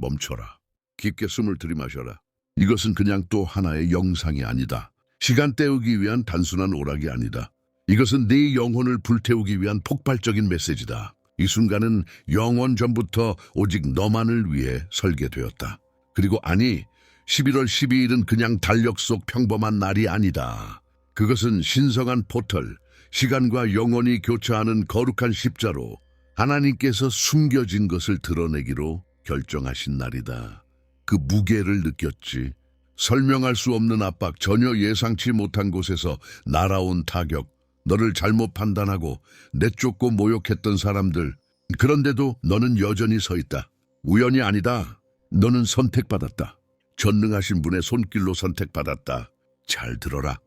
멈춰라. 깊게 숨을 들이마셔라. 이것은 그냥 또 하나의 영상이 아니다. 시간 때우기 위한 단순한 오락이 아니다. 이것은 네 영혼을 불태우기 위한 폭발적인 메시지다. 이 순간은 영원 전부터 오직 너만을 위해 설계되었다. 그리고 아니, 11월 12일은 그냥 달력 속 평범한 날이 아니다. 그것은 신성한 포털, 시간과 영원히 교차하는 거룩한 십자로 하나님께서 숨겨진 것을 드러내기로 결정하신 날이다. 그 무게를 느꼈지. 설명할 수 없는 압박, 전혀 예상치 못한 곳에서 날아온 타격, 너를 잘못 판단하고 내쫓고 모욕했던 사람들. 그런데도 너는 여전히 서 있다. 우연이 아니다. 너는 선택받았다. 전능하신 분의 손길로 선택받았다. 잘 들어라.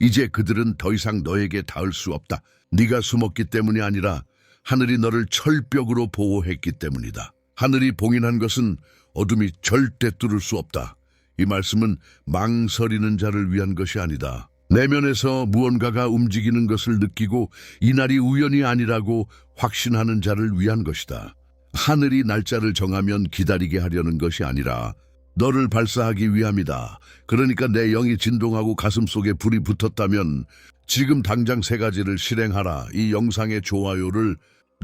이제 그들은 더 이상 너에게 닿을 수 없다. 네가 숨었기 때문이 아니라 하늘이 너를 철벽으로 보호했기 때문이다. 하늘이 봉인한 것은 어둠이 절대 뚫을 수 없다. 이 말씀은 망설이는 자를 위한 것이 아니다. 내면에서 무언가가 움직이는 것을 느끼고 이날이 우연이 아니라고 확신하는 자를 위한 것이다. 하늘이 날짜를 정하면 기다리게 하려는 것이 아니라 너를 발사하기 위함이다. 그러니까 내 영이 진동하고 가슴 속에 불이 붙었다면 지금 당장 세 가지를 실행하라. 이 영상의 좋아요를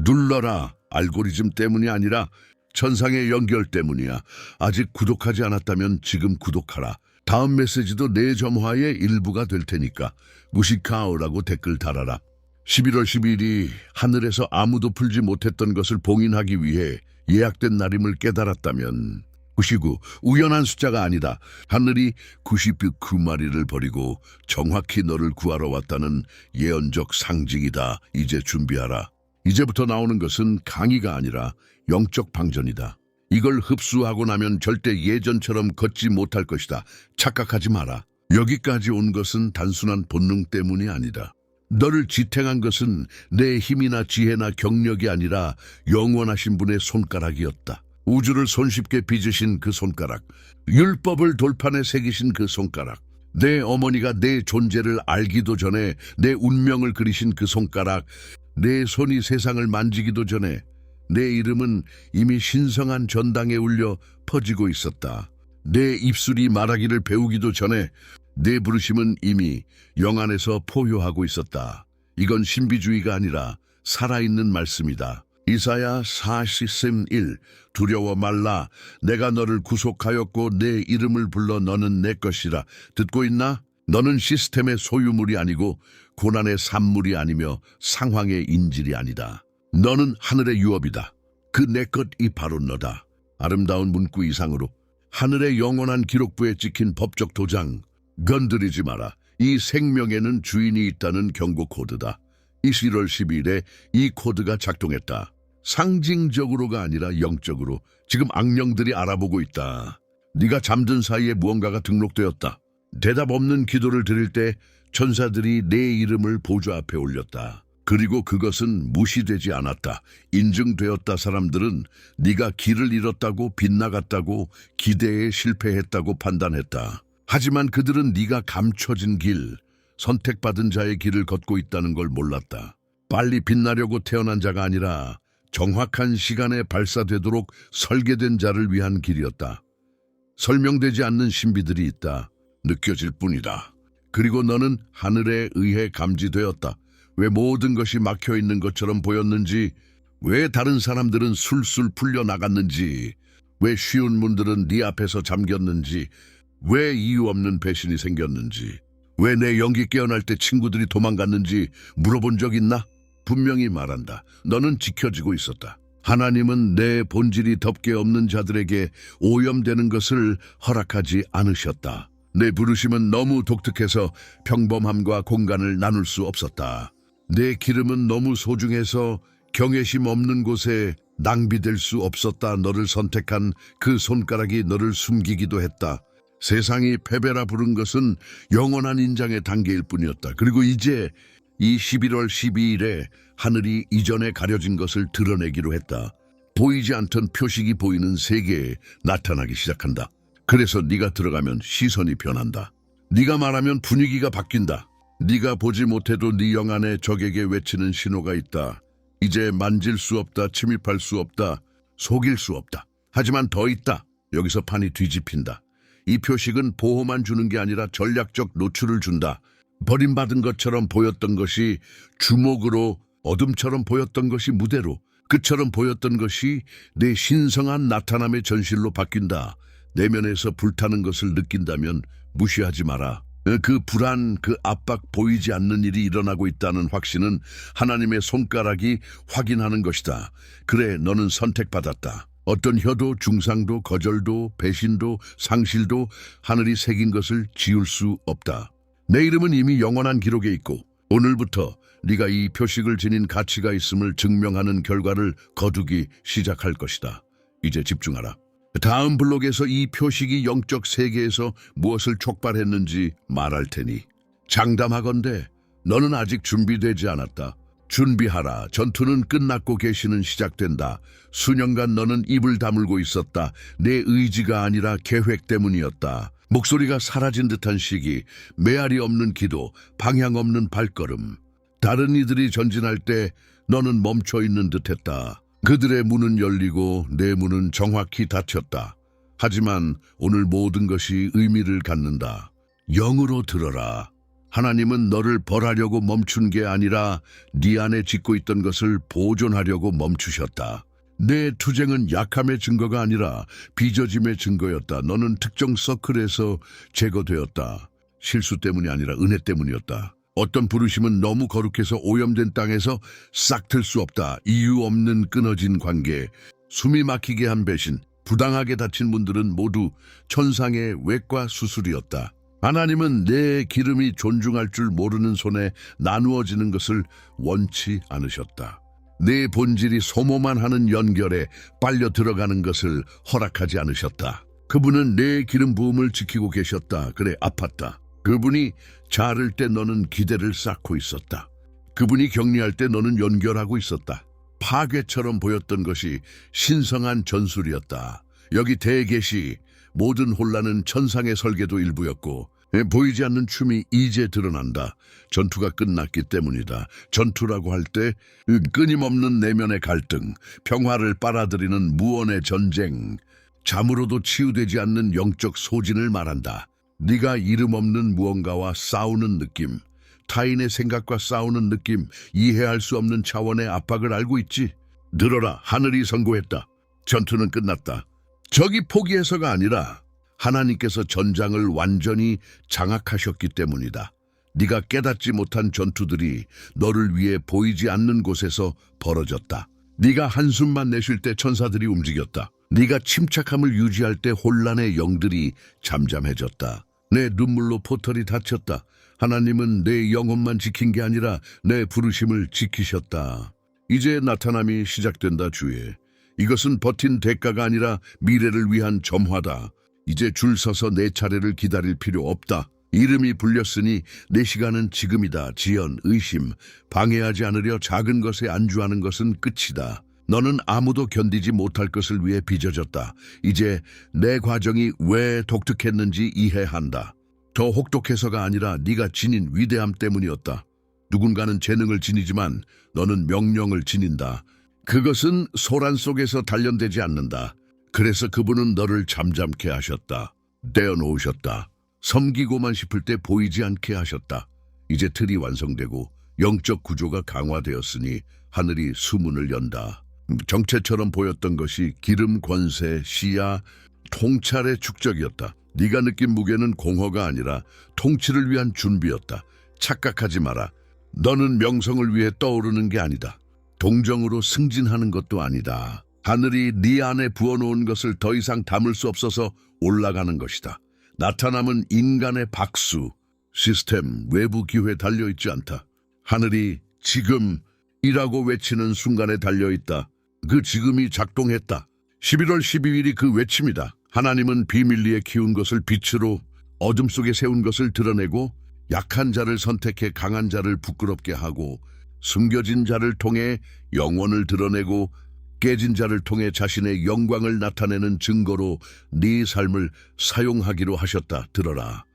눌러라. 알고리즘 때문이 아니라 천상의 연결 때문이야. 아직 구독하지 않았다면 지금 구독하라. 다음 메시지도 내 점화의 일부가 될 테니까 무시카오라고 댓글 달아라. 11월 12일이 하늘에서 아무도 풀지 못했던 것을 봉인하기 위해 예약된 날임을 깨달았다면 99, 우연한 숫자가 아니다. 하늘이 99마리를 버리고 정확히 너를 구하러 왔다는 예언적 상징이다. 이제 준비하라. 이제부터 나오는 것은 강의가 아니라 영적 방전이다. 이걸 흡수하고 나면 절대 예전처럼 걷지 못할 것이다. 착각하지 마라. 여기까지 온 것은 단순한 본능 때문이 아니다. 너를 지탱한 것은 내 힘이나 지혜나 경력이 아니라 영원하신 분의 손가락이었다. 우주를 손쉽게 빚으신 그 손가락, 율법을 돌판에 새기신 그 손가락, 내 어머니가 내 존재를 알기도 전에 내 운명을 그리신 그 손가락, 내 손이 세상을 만지기도 전에 내 이름은 이미 신성한 전당에 울려 퍼지고 있었다. 내 입술이 말하기를 배우기도 전에 내 부르심은 이미 영 안에서 포효하고 있었다. 이건 신비주의가 아니라 살아있는 말씀이다. 이사야 40셈1 두려워 말라 내가 너를 구속하였고 내 이름을 불러 너는 내 것이라 듣고 있나? 너는 시스템의 소유물이 아니고 고난의 산물이 아니며 상황의 인질이 아니다. 너는 하늘의 유업이다. 그 내 것 이 바로 너다. 아름다운 문구 이상으로 하늘의 영원한 기록부에 찍힌 법적 도장 건드리지 마라. 이 생명에는 주인이 있다는 경고 코드다. 21월 10일에 이 코드가 작동했다. 상징적으로가 아니라 영적으로 지금 악령들이 알아보고 있다. 네가 잠든 사이에 무언가가 등록되었다. 대답 없는 기도를 드릴 때 천사들이 내 이름을 보좌 앞에 올렸다. 그리고 그것은 무시되지 않았다. 인증되었다 사람들은 네가 길을 잃었다고 빗나갔다고 기대에 실패했다고 판단했다. 하지만 그들은 네가 감춰진 길, 선택받은 자의 길을 걷고 있다는 걸 몰랐다. 빨리 빛나려고 태어난 자가 아니라 정확한 시간에 발사되도록 설계된 자를 위한 길이었다. 설명되지 않는 신비들이 있다. 느껴질 뿐이다. 그리고 너는 하늘에 의해 감지되었다. 왜 모든 것이 막혀 있는 것처럼 보였는지, 왜 다른 사람들은 술술 풀려 나갔는지, 왜 쉬운 문들은 네 앞에서 잠겼는지, 왜 이유 없는 배신이 생겼는지, 왜 내 연기 깨어날 때 친구들이 도망갔는지 물어본 적 있나? 분명히 말한다. 너는 지켜지고 있었다. 하나님은 내 본질이 덮개 없는 자들에게 오염되는 것을 허락하지 않으셨다. 내 부르심은 너무 독특해서 평범함과 공간을 나눌 수 없었다. 내 기름은 너무 소중해서 경외심 없는 곳에 낭비될 수 없었다. 너를 선택한 그 손가락이 너를 숨기기도 했다. 세상이 패배라 부른 것은 영원한 인장의 단계일 뿐이었다. 그리고 이제 이 11월 12일에 하늘이 이전에 가려진 것을 드러내기로 했다. 보이지 않던 표식이 보이는 세계에 나타나기 시작한다. 그래서 네가 들어가면 시선이 변한다. 네가 말하면 분위기가 바뀐다. 네가 보지 못해도 네 영안에 적에게 외치는 신호가 있다. 이제 만질 수 없다, 침입할 수 없다, 속일 수 없다. 하지만 더 있다. 여기서 판이 뒤집힌다. 이 표식은 보호만 주는 게 아니라 전략적 노출을 준다. 버림받은 것처럼 보였던 것이 주목으로 어둠처럼 보였던 것이 무대로 그처럼 보였던 것이 내 신성한 나타남의 전실로 바뀐다. 내면에서 불타는 것을 느낀다면 무시하지 마라. 그 불안, 그 압박 보이지 않는 일이 일어나고 있다는 확신은 하나님의 손가락이 확인하는 것이다. 그래, 너는 선택받았다. 어떤 혀도 중상도 거절도 배신도 상실도 하늘이 새긴 것을 지울 수 없다. 내 이름은 이미 영원한 기록에 있고 오늘부터 네가 이 표식을 지닌 가치가 있음을 증명하는 결과를 거두기 시작할 것이다. 이제 집중하라. 다음 블록에서 이 표식이 영적 세계에서 무엇을 촉발했는지 말할 테니 장담하건대 너는 아직 준비되지 않았다. 준비하라. 전투는 끝났고 계시는 시작된다. 수년간 너는 입을 다물고 있었다. 내 의지가 아니라 계획 때문이었다. 목소리가 사라진 듯한 시기, 메아리 없는 기도, 방향 없는 발걸음. 다른 이들이 전진할 때 너는 멈춰 있는 듯했다. 그들의 문은 열리고 내 문은 정확히 닫혔다. 하지만 오늘 모든 것이 의미를 갖는다. 영으로 들어라. 하나님은 너를 벌하려고 멈춘 게 아니라 네 안에 짓고 있던 것을 보존하려고 멈추셨다. 내 투쟁은 약함의 증거가 아니라 빚어짐의 증거였다. 너는 특정 서클에서 제거되었다. 실수 때문이 아니라 은혜 때문이었다. 어떤 부르심은 너무 거룩해서 오염된 땅에서 싹 틀 수 없다. 이유 없는 끊어진 관계, 숨이 막히게 한 배신, 부당하게 다친 분들은 모두 천상의 외과 수술이었다. 하나님은 내 기름이 존중할 줄 모르는 손에 나누어지는 것을 원치 않으셨다. 내 본질이 소모만 하는 연결에 빨려 들어가는 것을 허락하지 않으셨다. 그분은 내 기름 부음을 지키고 계셨다. 그래 아팠다. 그분이 자를 때 너는 기대를 쌓고 있었다. 그분이 격리할 때 너는 연결하고 있었다. 파괴처럼 보였던 것이 신성한 전술이었다. 여기 대계시 모든 혼란은 천상의 설계도 일부였고 예, 보이지 않는 춤이 이제 드러난다. 전투가 끝났기 때문이다. 전투라고 할 때 끊임없는 내면의 갈등, 평화를 빨아들이는 무언의 전쟁, 잠으로도 치유되지 않는 영적 소진을 말한다. 네가 이름 없는 무언가와 싸우는 느낌, 타인의 생각과 싸우는 느낌, 이해할 수 없는 차원의 압박을 알고 있지? 늘어라, 하늘이 선고했다. 전투는 끝났다. 적이 포기해서가 아니라 하나님께서 전장을 완전히 장악하셨기 때문이다. 네가 깨닫지 못한 전투들이 너를 위해 보이지 않는 곳에서 벌어졌다. 네가 한숨만 내쉴 때 천사들이 움직였다. 네가 침착함을 유지할 때 혼란의 영들이 잠잠해졌다. 내 눈물로 포털이 닫혔다. 하나님은 내 영혼만 지킨 게 아니라 내 부르심을 지키셨다. 이제 나타남이 시작된다 주의. 이것은 버틴 대가가 아니라 미래를 위한 점화다. 이제 줄 서서 내 차례를 기다릴 필요 없다. 이름이 불렸으니 내 시간은 지금이다. 지연, 의심, 방해하지 않으려 작은 것에 안주하는 것은 끝이다. 너는 아무도 견디지 못할 것을 위해 빚어졌다. 이제 내 과정이 왜 독특했는지 이해한다. 더 혹독해서가 아니라 네가 지닌 위대함 때문이었다. 누군가는 재능을 지니지만 너는 명령을 지닌다. 그것은 소란 속에서 단련되지 않는다. 그래서 그분은 너를 잠잠케 하셨다. 떼어놓으셨다. 섬기고만 싶을 때 보이지 않게 하셨다. 이제 틀이 완성되고 영적 구조가 강화되었으니 하늘이 수문을 연다. 정체처럼 보였던 것이 기름 권세, 시야, 통찰의 축적이었다. 네가 느낀 무게는 공허가 아니라 통치를 위한 준비였다. 착각하지 마라. 너는 명성을 위해 떠오르는 게 아니다. 동정으로 승진하는 것도 아니다. 하늘이 네 안에 부어놓은 것을 더 이상 담을 수 없어서 올라가는 것이다. 나타남은 인간의 박수, 시스템, 외부 기회에 달려있지 않다. 하늘이 지금 이라고 외치는 순간에 달려있다. 그 지금이 작동했다. 11월 12일이 그 외침이다. 하나님은 비밀리에 키운 것을 빛으로 어둠 속에 세운 것을 드러내고 약한 자를 선택해 강한 자를 부끄럽게 하고 숨겨진 자를 통해 영원을 드러내고 깨진 자를 통해 자신의 영광을 나타내는 증거로 네 삶을 사용하기로 하셨다. 들어라.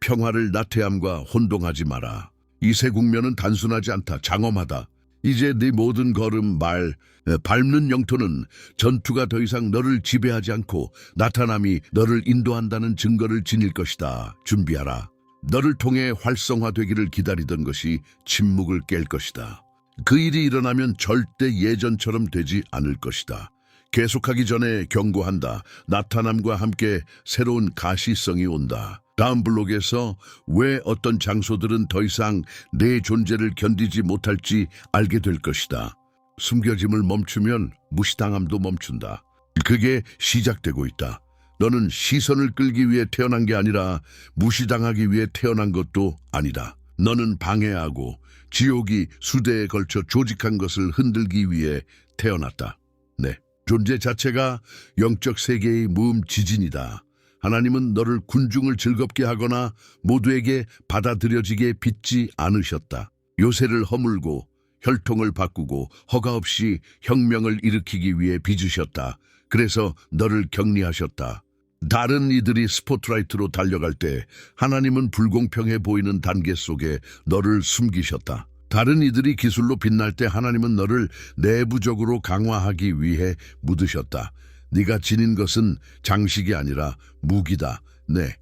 평화를 나태함과 혼동하지 마라. 이새 국면은 단순하지 않다. 장엄하다. 이제 네 모든 걸음, 말, 에, 밟는 영토는 전투가 더 이상 너를 지배하지 않고 나타남이 너를 인도한다는 증거를 지닐 것이다. 준비하라. 너를 통해 활성화되기를 기다리던 것이 침묵을 깰 것이다. 그 일이 일어나면 절대 예전처럼 되지 않을 것이다. 계속하기 전에 경고한다. 나타남과 함께 새로운 가시성이 온다. 다음 블록에서 왜 어떤 장소들은 더 이상 내 존재를 견디지 못할지 알게 될 것이다. 숨겨짐을 멈추면 무시당함도 멈춘다. 그게 시작되고 있다. 너는 시선을 끌기 위해 태어난 게 아니라 무시당하기 위해 태어난 것도 아니다. 너는 방해하고 지옥이 수대에 걸쳐 조직한 것을 흔들기 위해 태어났다. 네. 존재 자체가 영적 세계의 무음 지진이다. 하나님은 너를 군중을 즐겁게 하거나 모두에게 받아들여지게 빚지 않으셨다. 요새를 허물고 혈통을 바꾸고 허가 없이 혁명을 일으키기 위해 빚으셨다. 그래서 너를 격리하셨다. 다른 이들이 스포트라이트로 달려갈 때 하나님은 불공평해 보이는 단계 속에 너를 숨기셨다. 다른 이들이 기술로 빛날 때 하나님은 너를 내부적으로 강화하기 위해 묻으셨다. 네가 지닌 것은 장식이 아니라 무기다. 네.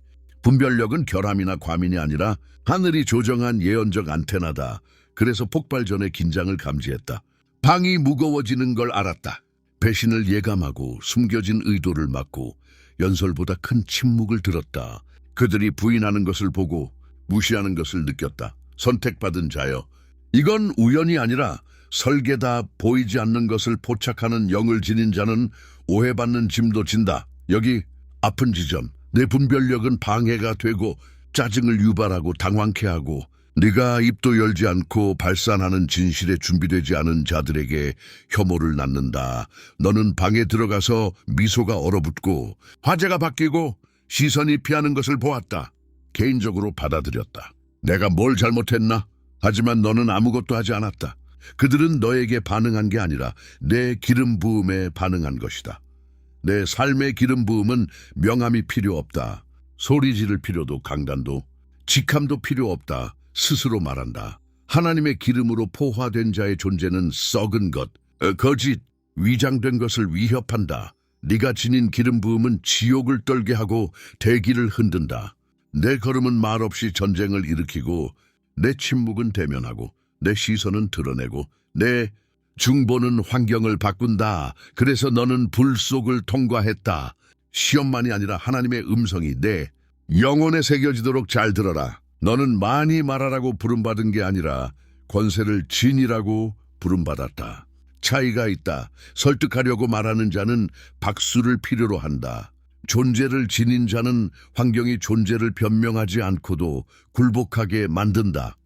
분별력은 결함이나 과민이 아니라 하늘이 조정한 예언적 안테나다. 그래서 폭발 전에 긴장을 감지했다. 방이 무거워지는 걸 알았다. 배신을 예감하고 숨겨진 의도를 막고 연설보다 큰 침묵을 들었다. 그들이 부인하는 것을 보고 무시하는 것을 느꼈다. 선택받은 자여. 이건 우연이 아니라 설계다 보이지 않는 것을 포착하는 영을 지닌 자는 오해받는 짐도 진다. 여기 아픈 지점. 내 분별력은 방해가 되고 짜증을 유발하고 당황케 하고 네가 입도 열지 않고 발산하는 진실에 준비되지 않은 자들에게 혐오를 낳는다. 너는 방에 들어가서 미소가 얼어붙고 화제가 바뀌고 시선이 피하는 것을 보았다. 개인적으로 받아들였다. 내가 뭘 잘못했나? 하지만 너는 아무것도 하지 않았다. 그들은 너에게 반응한 게 아니라 내 기름 부음에 반응한 것이다. 내 삶의 기름 부음은 명함이 필요 없다. 소리 지를 필요도 강단도 직함도 필요 없다. 스스로 말한다. 하나님의 기름으로 포화된 자의 존재는 썩은 것, 어, 거짓, 위장된 것을 위협한다. 네가 지닌 기름 부음은 지옥을 떨게 하고 대기를 흔든다. 내 걸음은 말없이 전쟁을 일으키고 내 침묵은 대면하고 내 시선은 드러내고 내 중보는 환경을 바꾼다. 그래서 너는 불 속을 통과했다. 시험만이 아니라 하나님의 음성이 내 영혼에 새겨지도록 잘 들어라. 너는 많이 말하라고 부름받은 게 아니라 권세를 진이라고 부름받았다. 차이가 있다. 설득하려고 말하는 자는 박수를 필요로 한다. 존재를 지닌 자는 환경이 존재를 변명하지 않고도 굴복하게 만든다.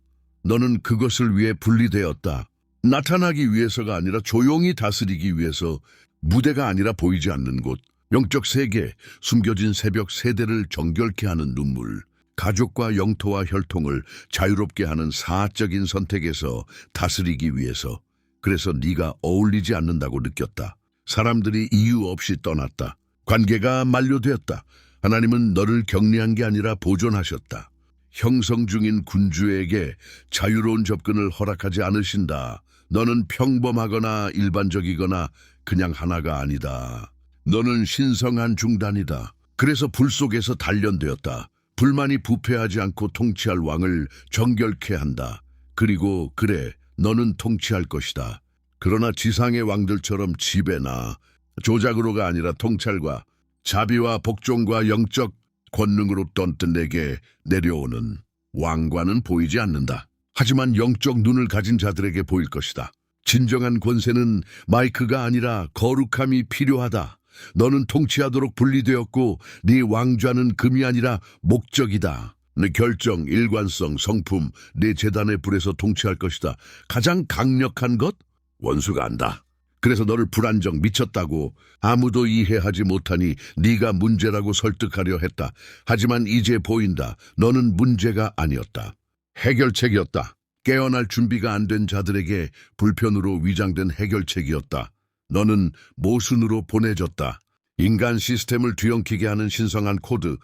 너는 그것을 위해 분리되었다. 나타나기 위해서가 아니라 조용히 다스리기 위해서 무대가 아니라 보이지 않는 곳, 영적 세계, 숨겨진 새벽 세대를 정결케 하는 눈물, 가족과 영토와 혈통을 자유롭게 하는 사적인 선택에서 다스리기 위해서 그래서 네가 어울리지 않는다고 느꼈다. 사람들이 이유 없이 떠났다. 관계가 만료되었다. 하나님은 너를 격리한 게 아니라 보존하셨다. 형성 중인 군주에게 자유로운 접근을 허락하지 않으신다. 너는 평범하거나 일반적이거나 그냥 하나가 아니다. 너는 신성한 중단이다. 그래서 불 속에서 단련되었다. 불만이 부패하지 않고 통치할 왕을 정결케 한다. 그리고 그래, 너는 통치할 것이다. 그러나 지상의 왕들처럼 지배나 조작으로가 아니라 통찰과 자비와 복종과 영적 권능으로 던뜬 내게 내려오는 왕과는 보이지 않는다. 하지만 영적 눈을 가진 자들에게 보일 것이다. 진정한 권세는 마이크가 아니라 거룩함이 필요하다. 너는 통치하도록 분리되었고 네 왕좌는 금이 아니라 목적이다. 내 결정, 일관성, 성품, 내 재단의 불에서 통치할 것이다. 가장 강력한 것? 원수가 안다. 그래서 너를 불안정 미쳤다고 아무도 이해하지 못하니 네가 문제라고 설득하려 했다. 하지만 이제 보인다. 너는 문제가 아니었다. 해결책이었다. 깨어날 준비가 안 된 자들에게 불편으로 위장된 해결책이었다. 너는 모순으로 보내졌다. 인간 시스템을 뒤엉키게 하는 신성한 코드,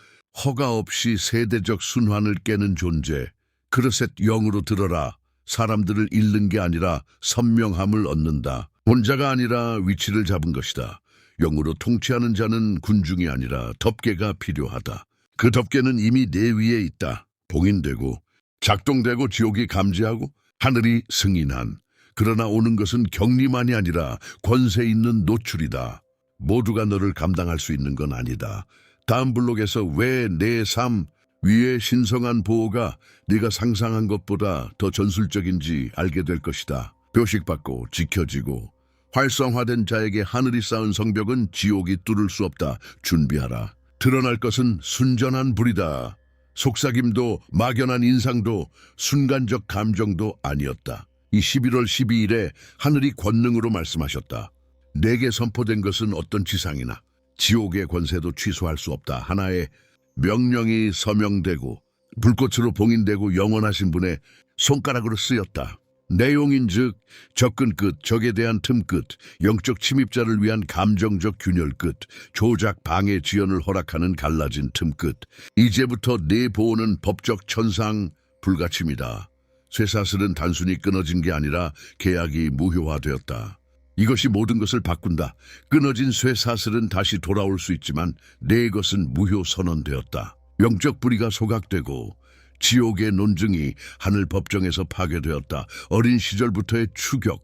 허가 없이 세대적 순환을 깨는 존재. 그릇셋 영으로 들어라. 사람들을 잃는 게 아니라 선명함을 얻는다. 혼자가 아니라 위치를 잡은 것이다. 영으로 통치하는 자는 군중이 아니라 덮개가 필요하다. 그 덮개는 이미 내 위에 있다. 봉인되고 작동되고 지옥이 감지하고 하늘이 승인한 그러나 오는 것은 격리만이 아니라 권세 있는 노출이다. 모두가 너를 감당할 수 있는 건 아니다. 다음 블록에서 왜 내 삶 위에 신성한 보호가 네가 상상한 것보다 더 전술적인지 알게 될 것이다. 표식받고 지켜지고 활성화된 자에게 하늘이 쌓은 성벽은 지옥이 뚫을 수 없다. 준비하라. 드러날 것은 순전한 불이다. 속삭임도 막연한 인상도 순간적 감정도 아니었다. 이 11월 12일에 하늘이 권능으로 말씀하셨다. 내게 선포된 것은 어떤 지상이나 지옥의 권세도 취소할 수 없다. 하나의 명령이 서명되고 불꽃으로 봉인되고 영원하신 분의 손가락으로 쓰였다. 내용인 즉 접근 끝, 적에 대한 틈 끝, 영적 침입자를 위한 감정적 균열 끝, 조작 방해 지연을 허락하는 갈라진 틈 끝. 이제부터 내 보호는 법적 천상 불가침이다. 쇠사슬은 단순히 끊어진 게 아니라 계약이 무효화되었다. 이것이 모든 것을 바꾼다. 끊어진 쇠사슬은 다시 돌아올 수 있지만 내 것은 무효 선언되었다. 영적 뿌리가 소각되고 지옥의 논증이 하늘 법정에서 파괴되었다. 어린 시절부터의 추격,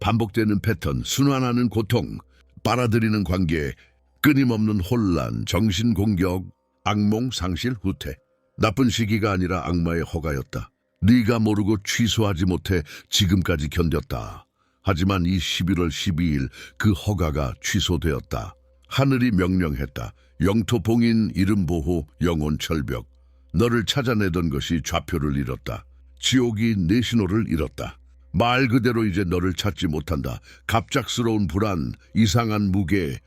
반복되는 패턴, 순환하는 고통, 빨아들이는 관계, 끊임없는 혼란, 정신 공격, 악몽, 상실, 후퇴. 나쁜 시기가 아니라 악마의 허가였다. 네가 모르고 취소하지 못해 지금까지 견뎠다. 하지만 이 11월 12일 그 허가가 취소되었다. 하늘이 명령했다. 영토 봉인, 이름 보호, 영혼 철벽. 너를 찾아내던 것이 좌표를 잃었다. 지옥이 내 신호를 잃었다. 말 그대로 이제 너를 찾지 못한다. 갑작스러운 불안, 이상한 무게,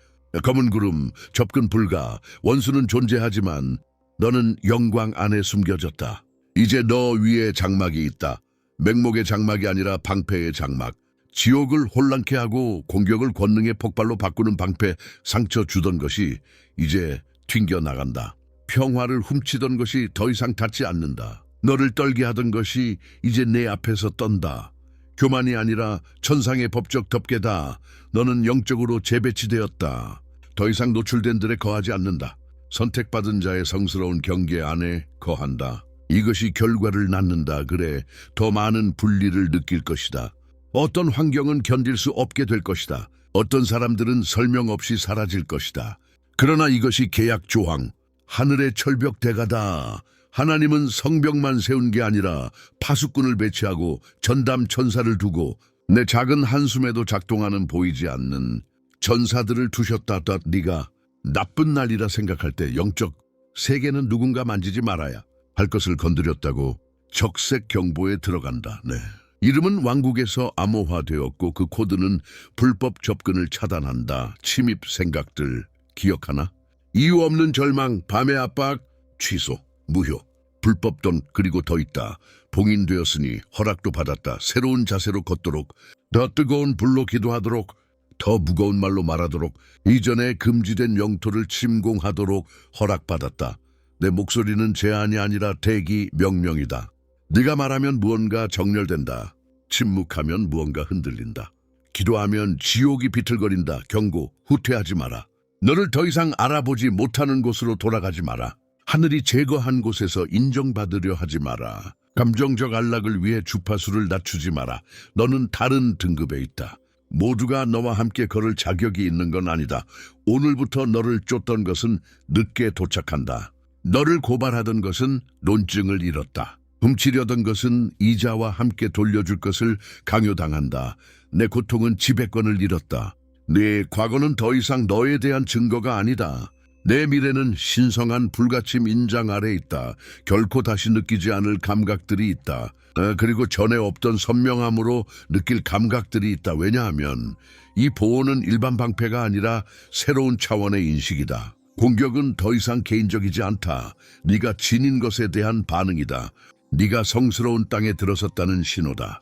검은 구름, 접근 불가, 원수는 존재하지만 너는 영광 안에 숨겨졌다. 이제 너 위에 장막이 있다. 맹목의 장막이 아니라 방패의 장막. 지옥을 혼란케 하고 공격을 권능의 폭발로 바꾸는 방패 상처 주던 것이 이제 튕겨 나간다. 평화를 훔치던 것이 더 이상 닿지 않는다. 너를 떨게 하던 것이 이제 내 앞에서 떤다. 교만이 아니라 천상의 법적 덮개다. 너는 영적으로 재배치되었다. 더 이상 노출된 들에 거하지 않는다. 선택받은 자의 성스러운 경계 안에 거한다. 이것이 결과를 낳는다. 그래, 더 많은 분리를 느낄 것이다. 어떤 환경은 견딜 수 없게 될 것이다. 어떤 사람들은 설명 없이 사라질 것이다. 그러나 이것이 계약 조항, 하늘의 철벽 대가다. 하나님은 성벽만 세운 게 아니라 파수꾼을 배치하고 전담 천사를 두고 내 작은 한숨에도 작동하는 보이지 않는 전사들을 두셨다. 다 네가 나쁜 날이라 생각할 때 영적 세계는 누군가 만지지 말아야 할 것을 건드렸다고 적색 경보에 들어간다. 네. 이름은 왕국에서 암호화되었고 그 코드는 불법 접근을 차단한다. 침입 생각들 기억하나? 이유 없는 절망, 밤의 압박, 취소, 무효, 불법 돈 그리고 더 있다. 봉인되었으니 허락도 받았다. 새로운 자세로 걷도록, 더 뜨거운 불로 기도하도록, 더 무거운 말로 말하도록, 이전에 금지된 영토를 침공하도록 허락받았다. 내 목소리는 제안이 아니라 대기 명령이다. 네가 말하면 무언가 정렬된다. 침묵하면 무언가 흔들린다. 기도하면 지옥이 비틀거린다. 경고, 후퇴하지 마라. 너를 더 이상 알아보지 못하는 곳으로 돌아가지 마라. 하늘이 제거한 곳에서 인정받으려 하지 마라. 감정적 안락을 위해 주파수를 낮추지 마라. 너는 다른 등급에 있다. 모두가 너와 함께 걸을 자격이 있는 건 아니다. 오늘부터 너를 쫓던 것은 늦게 도착한다. 너를 고발하던 것은 논증을 잃었다. 훔치려던 것은 이자와 함께 돌려줄 것을 강요당한다. 내 고통은 지배권을 잃었다. 네 과거는 더 이상 너에 대한 증거가 아니다. 내 미래는 신성한 불가침 인장 아래 있다. 결코 다시 느끼지 않을 감각들이 있다. 아, 그리고 전에 없던 선명함으로 느낄 감각들이 있다. 왜냐하면 이 보호는 일반 방패가 아니라 새로운 차원의 인식이다. 공격은 더 이상 개인적이지 않다. 네가 지닌 것에 대한 반응이다. 네가 성스러운 땅에 들어섰다는 신호다.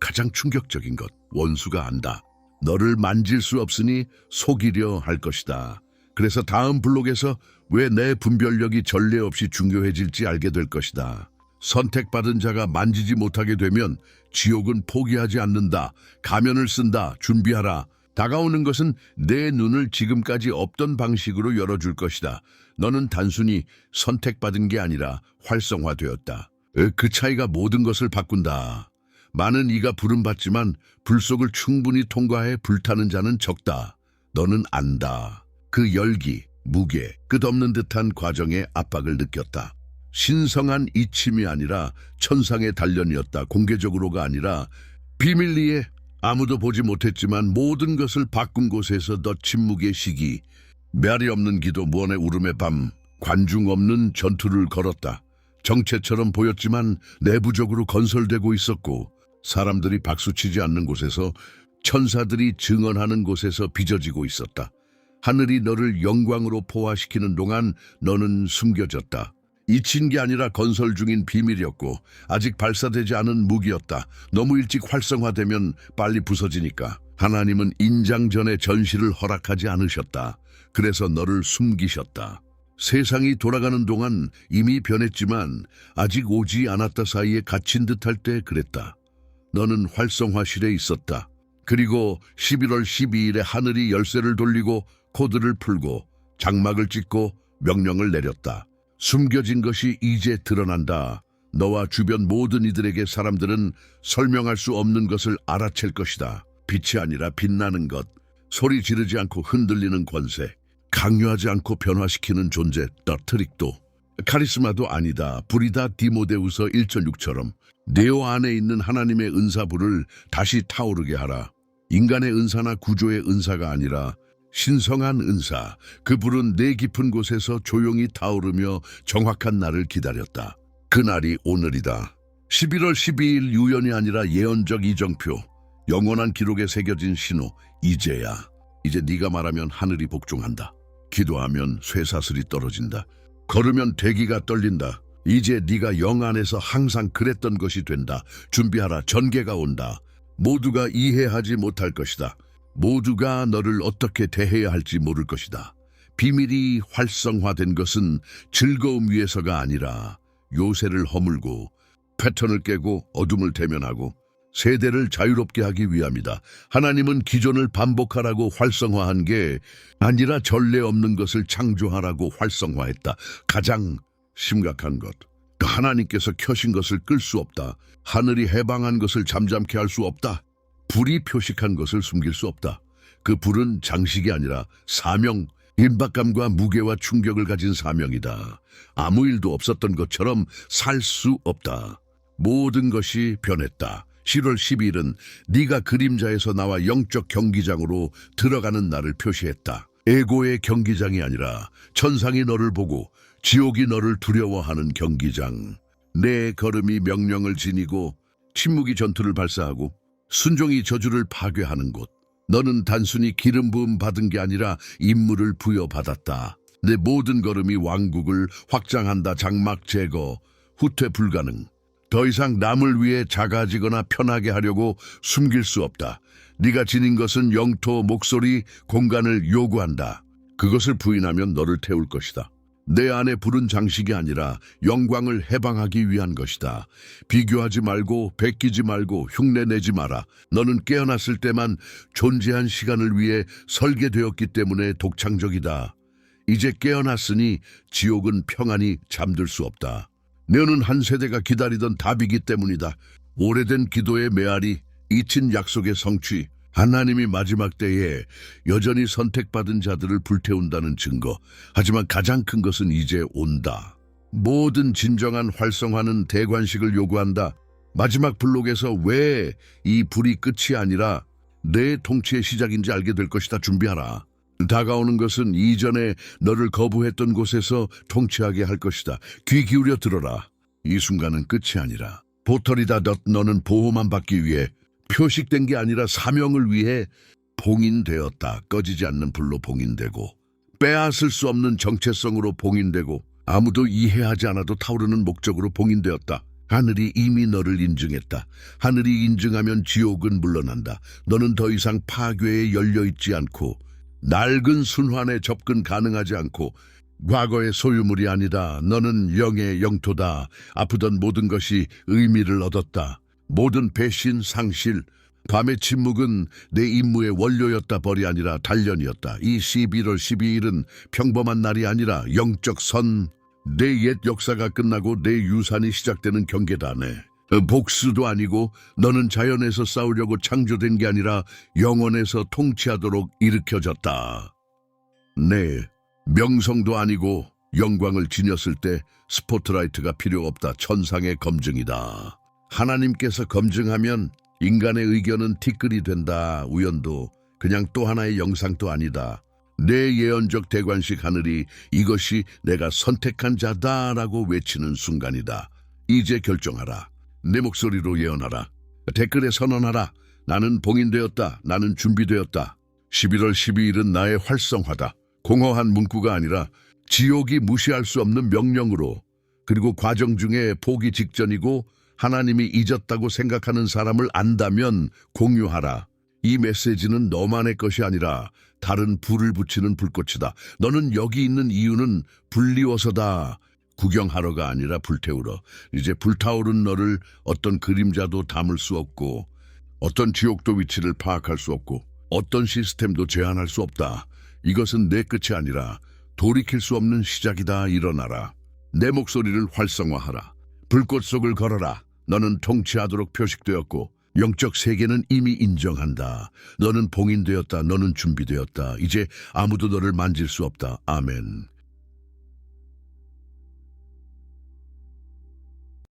가장 충격적인 것, 원수가 안다. 너를 만질 수 없으니 속이려 할 것이다. 그래서 다음 블록에서 왜 내 분별력이 전례 없이 중요해질지 알게 될 것이다. 선택받은 자가 만지지 못하게 되면 지옥은 포기하지 않는다. 가면을 쓴다. 준비하라. 다가오는 것은 내 눈을 지금까지 없던 방식으로 열어줄 것이다. 너는 단순히 선택받은 게 아니라 활성화되었다. 에, 그 차이가 모든 것을 바꾼다. 많은 이가 부름받지만 불속을 충분히 통과해 불타는 자는 적다. 너는 안다. 그 열기, 무게, 끝없는 듯한 과정의 압박을 느꼈다. 신성한 이침이 아니라 천상의 단련이었다. 공개적으로가 아니라 비밀리에 아무도 보지 못했지만 모든 것을 바꾼 곳에서 너 침묵의 시기, 메아리 없는 기도 무언의 울음의 밤, 관중 없는 전투를 걸었다. 정체처럼 보였지만 내부적으로 건설되고 있었고 사람들이 박수치지 않는 곳에서 천사들이 증언하는 곳에서 빚어지고 있었다. 하늘이 너를 영광으로 포화시키는 동안 너는 숨겨졌다. 잊힌 게 아니라 건설 중인 비밀이었고 아직 발사되지 않은 무기였다. 너무 일찍 활성화되면 빨리 부서지니까. 하나님은 인장 전에 전시를 허락하지 않으셨다. 그래서 너를 숨기셨다. 세상이 돌아가는 동안 이미 변했지만 아직 오지 않았다 사이에 갇힌 듯할 때 그랬다. 너는 활성화실에 있었다. 그리고 11월 12일에 하늘이 열쇠를 돌리고 코드를 풀고 장막을 찍고 명령을 내렸다. 숨겨진 것이 이제 드러난다. 너와 주변 모든 이들에게 사람들은 설명할 수 없는 것을 알아챌 것이다. 빛이 아니라 빛나는 것, 소리 지르지 않고 흔들리는 권세, 강요하지 않고 변화시키는 존재, 더트릭도. 카리스마도 아니다. 불이다 디모데우서 1.6처럼 네오 안에 있는 하나님의 은사불을 다시 타오르게 하라. 인간의 은사나 구조의 은사가 아니라 신성한 은사, 그 불은 내 깊은 곳에서 조용히 타오르며 정확한 날을 기다렸다. 그날이 오늘이다. 11월 12일 유연이 아니라 예언적 이정표, 영원한 기록에 새겨진 신호, 이제야. 이제 네가 말하면 하늘이 복종한다. 기도하면 쇠사슬이 떨어진다. 걸으면 대기가 떨린다. 이제 네가 영 안에서 항상 그랬던 것이 된다. 준비하라. 전개가 온다. 모두가 이해하지 못할 것이다. 모두가 너를 어떻게 대해야 할지 모를 것이다. 비밀이 활성화된 것은 즐거움 위에서가 아니라 요새를 허물고 패턴을 깨고 어둠을 대면하고 세대를 자유롭게 하기 위함이다. 하나님은 기존을 반복하라고 활성화한 게 아니라 전례 없는 것을 창조하라고 활성화했다. 가장 심각한 것. 하나님께서 켜신 것을 끌 수 없다. 하늘이 해방한 것을 잠잠케 할 수 없다. 불이 표식한 것을 숨길 수 없다. 그 불은 장식이 아니라 사명, 임박감과 무게와 충격을 가진 사명이다. 아무 일도 없었던 것처럼 살 수 없다. 모든 것이 변했다. 7월 12일은 네가 그림자에서 나와 영적 경기장으로 들어가는 날을 표시했다. 에고의 경기장이 아니라 천상이 너를 보고 지옥이 너를 두려워하는 경기장. 내 걸음이 명령을 지니고 침묵이 전투를 발사하고 순종이 저주를 파괴하는 곳. 너는 단순히 기름 부음 받은 게 아니라 임무를 부여받았다. 내 모든 걸음이 왕국을 확장한다. 장막 제거, 후퇴 불가능. 더 이상 남을 위해 작아지거나 편하게 하려고 숨길 수 없다. 네가 지닌 것은 영토, 목소리, 공간을 요구한다. 그것을 부인하면 너를 태울 것이다. 내 안에 부른 장식이 아니라 영광을 해방하기 위한 것이다. 비교하지 말고 베끼지 말고 흉내내지 마라. 너는 깨어났을 때만 존재한 시간을 위해 설계되었기 때문에 독창적이다. 이제 깨어났으니 지옥은 평안히 잠들 수 없다. 너는 한 세대가 기다리던 답이기 때문이다. 오래된 기도의 메아리, 잊힌 약속의 성취, 하나님이 마지막 때에 여전히 선택받은 자들을 불태운다는 증거. 하지만 가장 큰 것은 이제 온다. 모든 진정한 활성화는 대관식을 요구한다. 마지막 블록에서 왜 이 불이 끝이 아니라 내 통치의 시작인지 알게 될 것이다. 준비하라. 다가오는 것은 이전에 너를 거부했던 곳에서 통치하게 할 것이다. 귀 기울여 들어라. 이 순간은 끝이 아니라 보털이다 덧 너는 보호만 받기 위해 표식된 게 아니라 사명을 위해 봉인되었다. 꺼지지 않는 불로 봉인되고 빼앗을 수 없는 정체성으로 봉인되고 아무도 이해하지 않아도 타오르는 목적으로 봉인되었다. 하늘이 이미 너를 인증했다. 하늘이 인증하면 지옥은 물러난다. 너는 더 이상 파괴에 열려 있지 않고 낡은 순환에 접근 가능하지 않고 과거의 소유물이 아니다. 너는 영의 영토다. 아프던 모든 것이 의미를 얻었다. 모든 배신, 상실, 밤의 침묵은 내 임무의 원료였다 벌이 아니라 단련이었다. 이 11월 12일은 평범한 날이 아니라 영적 선, 내 옛 역사가 끝나고 내 유산이 시작되는 경계다네. 어, 복수도 아니고 너는 자연에서 싸우려고 창조된 게 아니라 영원에서 통치하도록 일으켜졌다. 네, 명성도 아니고 영광을 지녔을 때 스포트라이트가 필요 없다. 천상의 검증이다. 하나님께서 검증하면 인간의 의견은 티끌이 된다. 우연도 그냥 또 하나의 영상도 아니다. 내 예언적 대관식 하늘이 이것이 내가 선택한 자다라고 외치는 순간이다. 이제 결정하라. 내 목소리로 예언하라. 댓글에 선언하라. 나는 봉인되었다. 나는 준비되었다. 11월 12일은 나의 활성화다. 공허한 문구가 아니라 지옥이 무시할 수 없는 명령으로 그리고 과정 중에 포기 직전이고 하나님이 잊었다고 생각하는 사람을 안다면 공유하라. 이 메시지는 너만의 것이 아니라 다른 불을 붙이는 불꽃이다. 너는 여기 있는 이유는 불리워서다. 구경하러가 아니라 불태우러. 이제 불타오른 너를 어떤 그림자도 담을 수 없고 어떤 지옥도 위치를 파악할 수 없고 어떤 시스템도 제한할 수 없다. 이것은 내 끝이 아니라 돌이킬 수 없는 시작이다. 일어나라. 내 목소리를 활성화하라. 불꽃 속을 걸어라. 너는 통치하도록 표식되었고 영적 세계는 이미 인정한다. 너는 봉인되었다. 너는 준비되었다. 이제 아무도 너를 만질 수 없다. 아멘.